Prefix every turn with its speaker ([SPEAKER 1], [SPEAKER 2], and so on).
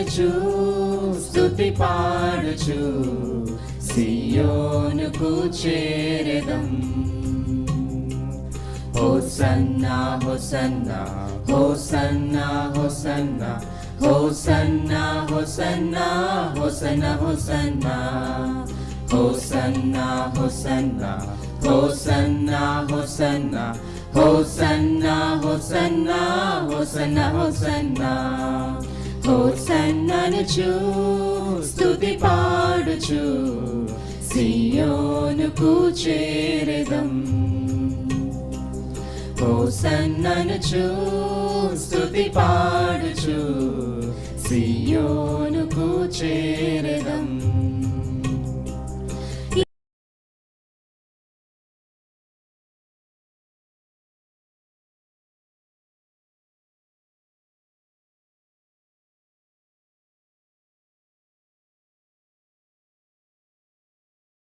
[SPEAKER 1] పాడుచు స్థుతి పాడుచు సియోనుకు చేరదం హోసన్నా హోసన్నా హోసన్నా హోసన్నా హోసన్నా హోసన్నా హోసన హోసన్నా హోసన్నా హోసన్నా హోసన్నా హోసన్నా హోసన్నా హోసన్నా హోసన హోసన్నా హోసన్ననుచు స్థుతి పాడుచు సియోనుకు చేరెదం హోసన్ననుచు స్థుతి పాడుచు సియోనుకు చేరెదం